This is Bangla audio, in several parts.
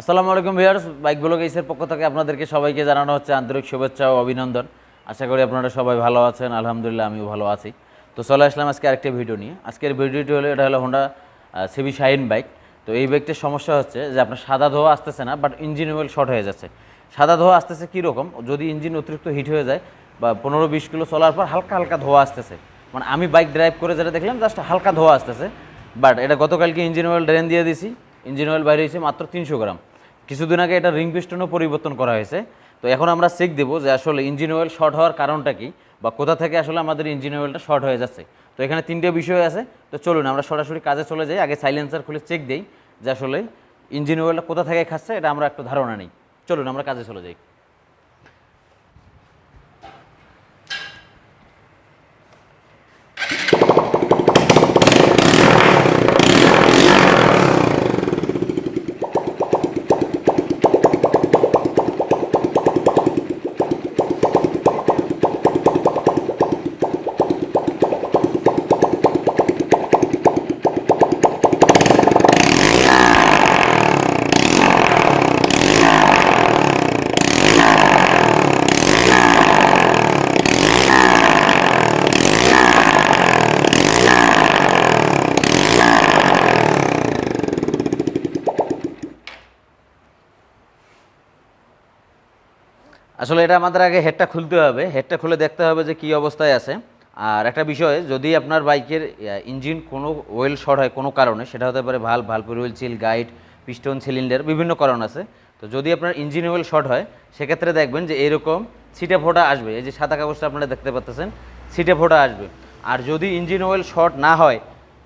আসসালামু আলাইকুম ভিউয়ার্স, বাইক ব্লগেসের পক্ষ থেকে আপনাদেরকে সবাইকে জানানো হচ্ছে আন্তরিক শুভেচ্ছা ও অভিনন্দন। আশা করি আপনারা সবাই ভালো আছেন, আলহামদুলিল্লাহ আমিও ভালো আছি। তো চলে আসলাম আজকে আরেকটা ভিডিও নিয়ে। আজকের ভিডিওটি হলো, এটা হলো হোন্ডা সিবি শাইন বাইক তো এই বাইকটির সমস্যা হচ্ছে যে আপনার সাদা ধোয়া আসতেছে না বাট ইঞ্জিন অয়েল শর্ট হয়ে যাচ্ছে। সাদা ধোয়া আসতেছে কীরকম? যদি ইঞ্জিন অতিরিক্ত হিট হয়ে যায়, বা পনেরো বিশ কিলো চলার পর হালকা হালকা ধোয়া আসতেছে। মানে আমি বাইক ড্রাইভ করে যেটা দেখলাম জাস্ট হালকা ধোয়া আসতেছে। বাট এটা গতকালকে ইঞ্জিন অয়েল ড্রেন দিয়ে দিছি। ইঞ্জিন অয়েল বাইরে হয়েছে মাত্র তিনশো গ্রাম। কিছুদিন আগে এটা রিং পিস্টনও পরিবর্তন করা হয়েছে। তো এখন আমরা চেক দেবো যে আসলে ইঞ্জিন অয়েল শর্ট হওয়ার কারণটা কি বা কোথা থেকে আসলে আমাদের ইঞ্জিন অয়েলটা শর্ট হয়ে যাচ্ছে। তো এখানে তিনটে বিষয় আছে। তো চলুন, আমরা সরাসরি কাজে চলে যাই। আগে সাইলেন্সার খুলে চেক দিই যে আসলে ইঞ্জিন অয়েলটা কোথা থেকে খাচ্ছে, এটা আমরা একটু ধারণা নেই। চলুন, আমরা কাজে চলে যাই। আসলে এটা আমাদের আগে হেডটা খুলতে হবে। হেডটা খুলে দেখতে হবে যে কি অবস্থায় আছে। আর একটা বিষয়, যদি আপনার বাইকের ইঞ্জিন কোনো ওয়েল শর্ট হয় কোনো কারণে, সেটা হতে পারে ভালো ভালপুর oil seal guide piston cylinder বিভিন্ন কারণ আছে। তো যদি আপনার ইঞ্জিন ওয়েল শর্ট হয়, সেক্ষেত্রে দেখবেন যে এরকম ছিটে ফোটা আসবে। এই যে সাদা কাগজটা আপনারা দেখতে পাচ্ছেন, ছিটে ফোটা আসবে। আর যদি ইঞ্জিন ওয়েল শর্ট না হয়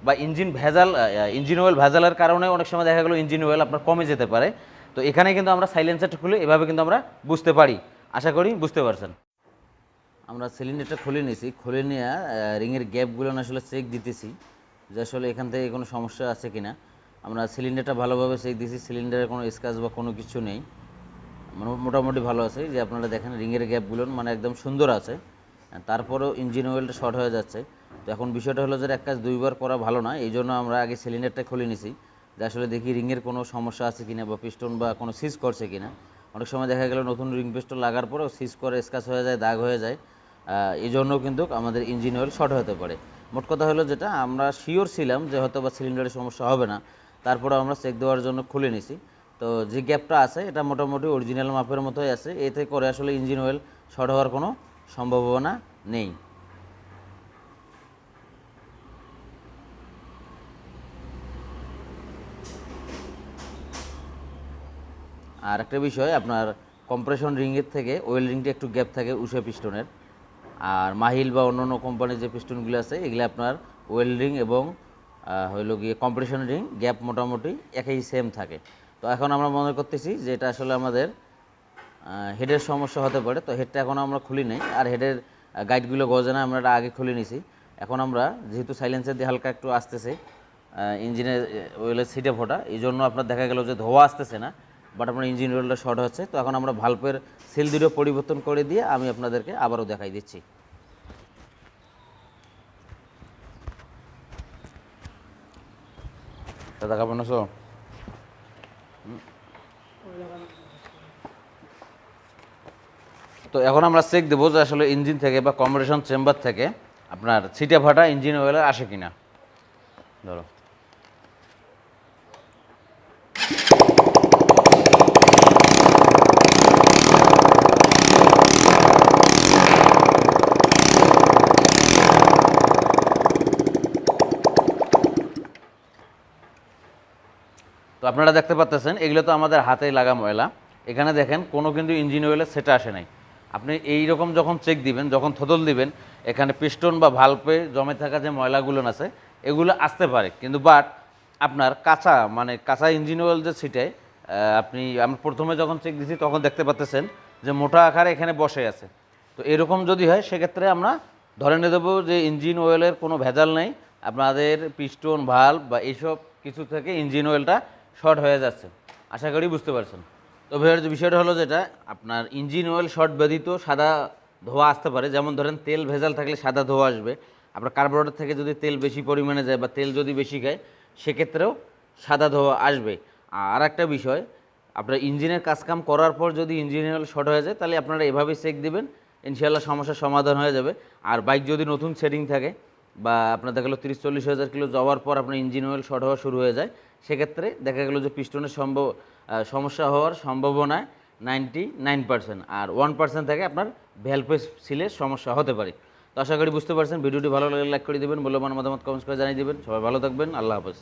বা ইঞ্জিন ভেজাল ইঞ্জিন অয়েল ভেজালের কারণে অনেক সময় দেখা গেলো ইঞ্জিন অয়েল আপনার কমে যেতে পারে। তো এখানে কিন্তু আমরা সাইলেন্সারটা খুলে এভাবে কিন্তু আমরা বুঝতে পারি। আশা করি বুঝতে পারছেন। আমরা সিলিন্ডারটা খুলে নিয়েছি। খুলে নিয়ে রিংয়ের গ্যাপগুলো আসলে চেক দিতেছি যে আসলে এখান থেকে কোনো সমস্যা আছে কি না আমরা সিলিন্ডারটা ভালোভাবে চেক দিয়েছি। সিলিন্ডারের কোনো স্ক্র্যাচ বা কোনো কিছু নেই। মানে মোটামুটি ভালো আছে। যে আপনারা দেখেন রিংয়ের গ্যাপগুলো মানে একদম সুন্দর আছে। তারপরেও ইঞ্জিন অয়েলটা শর্ট হয়ে যাচ্ছে। তো এখন বিষয়টা হলো যে এক কাজ দুইবার করা ভালো না। এই জন্য আমরা আগে সিলিন্ডারটা খুলে নিছি যে আসলে দেখি রিংয়ের কোনো সমস্যা আছে কিনা বা পিস্টন বা কোনো সিজ করছে কিনা। অনেক সময় দেখা গেল নতুন রিং পেস্টল লাগার পরেও সিজ করে স্কাচ হয়ে যায়, দাগ হয়ে যায়। এই জন্য কিন্তু আমাদের ইঞ্জিন অয়েল শর্ট হতে পারে। মোট কথা হলো যেটা, আমরা শিওর ছিলাম যে হয়তো বা সিলিন্ডারের সমস্যা হবে না। তারপরে আমরা চেক দেওয়ার জন্য খুলে নিছি। তো যে গ্যাপটা আছে, এটা মোটামুটি অরিজিনাল মাপের মতোই আছে। এতে করে আসলে ইঞ্জিন অয়েল শর্ট হওয়ার কোনো সম্ভাবনা নেই। আর একটা বিষয়, আপনার কম্প্রেশন রিংয়ের থেকে ওয়েল রিংটা একটু গ্যাপ থাকে উষা পিস্টনের আর মাহিল বা অন্য অন্য কোম্পানির যে পিস্টনগুলো আছে, এগুলো আপনার ওয়েল রিং এবং হইল গিয়ে কম্প্রেশন রিং গ্যাপ মোটামুটি একই সেম থাকে। তো এখন আমরা মনে করতেছি যে এটা আসলে আমাদের হেডের সমস্যা হতে পারে। তো হেডটা এখন আমরা খুলি নাই। আর হেডের গাইডগুলো গজে না, আমরা আগে খুলে নিছি। এখন আমরা যেহেতু সাইলেন্সের দিয়ে হালকা একটু আসতেছে ইঞ্জিনের ওয়েলের সিটে ফোটা এই জন্য আপনার দেখা গেল যে ধোয়া আসতেছে না। বাট আপনার ইঞ্জিন ওয়েলটা শর্ট হচ্ছে। তো এখন আমরা ভাল্পের সেল দুটো পরিবর্তন করে দিয়ে আমি আপনাদেরকে আবারও দেখাই দিচ্ছি। তা এখন আমরা চেক দেবো যে আসলে ইঞ্জিন থেকে বা কম্বিনেশন চেম্বার থেকে আপনার ছিটে ফাটা ইঞ্জিন অয়েলের আসে কিনা। ধরো। আপনারা দেখতে পাচ্তেছেন, এগুলো তো আমাদের হাতে লাগা ময়লা। এখানে দেখেন, কোনো কিন্তু ইঞ্জিন অয়েলের সেটা আসে নাই। আপনি এই রকম যখন চেক দিবেন, যখন থতল দিবেন, এখানে পিস্টন বা ভালপে জমে থাকা যে ময়লাগুলো আছে, এগুলো আসতে পারে। কিন্তু বাট আপনার কাঁচা মানে কাঁচা ইঞ্জিন অয়েল যে ছিটায় আপনি, আমরা প্রথমে যখন চেক দিছি, তখন দেখতে পাচ্তেছেন যে মোটা আকারে এখানে বসে আছে। তো এরকম যদি হয়, সেক্ষেত্রে আমরা ধরে নিয়ে দেবো যে ইঞ্জিন অয়েলের কোনো ভেজাল নেই। আপনাদের পিস্টন ভাল্ব বা এইসব কিছু থেকে ইঞ্জিন অয়েলটা শর্ট হয়ে যাচ্ছে। আশা করি বুঝতে পারছেন। তো ভাইয়ের যে বিষয়টা হলো যেটা, আপনার ইঞ্জিন অয়েল শর্ট ব্যতীত সাদা ধোয়া আসতে পারে। যেমন ধরেন, তেল ভেজাল থাকলে সাদা ধোয়া আসবে। আপনার কার্বোরেটর থেকে যদি তেল বেশি পরিমাণে যায় বা তেল যদি বেশি খায়, সেক্ষেত্রেও সাদা ধোয়া আসবে। আর একটা বিষয়, আপনার ইঞ্জিনের কাজকাম করার পর যদি ইঞ্জিন অয়েল শর্ট হয়ে যায়, তাহলে আপনারা এভাবেই চেক দিবেন। ইনশাল্লাহ সমস্যার সমাধান হয়ে যাবে। আর বাইক যদি নতুন সেটিং থাকে বা আপনার দেখা গেলো তিরিশ চল্লিশ হাজার কিলো যাওয়ার পর আপনার ইঞ্জিন অয়েল শর্ট হওয়া শুরু হয়ে যায় সেক্ষেত্রে দেখা গেলো যে পিস্টনের সম্ভব সমস্যা হওয়ার সম্ভাবনা নাইনটি নাইন পার্সেন্ট আর ওয়ান পার্সেন্ট থেকে আপনার ভ্যালপেস সিলের সমস্যা হতে পারে। তো আশা করি বুঝতে পারছেন। ভিডিওটি ভালো লাগলে লাইক করে দেবেন বলে মূল্যবান মতামত কমেন্টস করে জানিয়ে দেবেন। সবাই ভালো থাকবেন। আল্লাহ হাফেজ।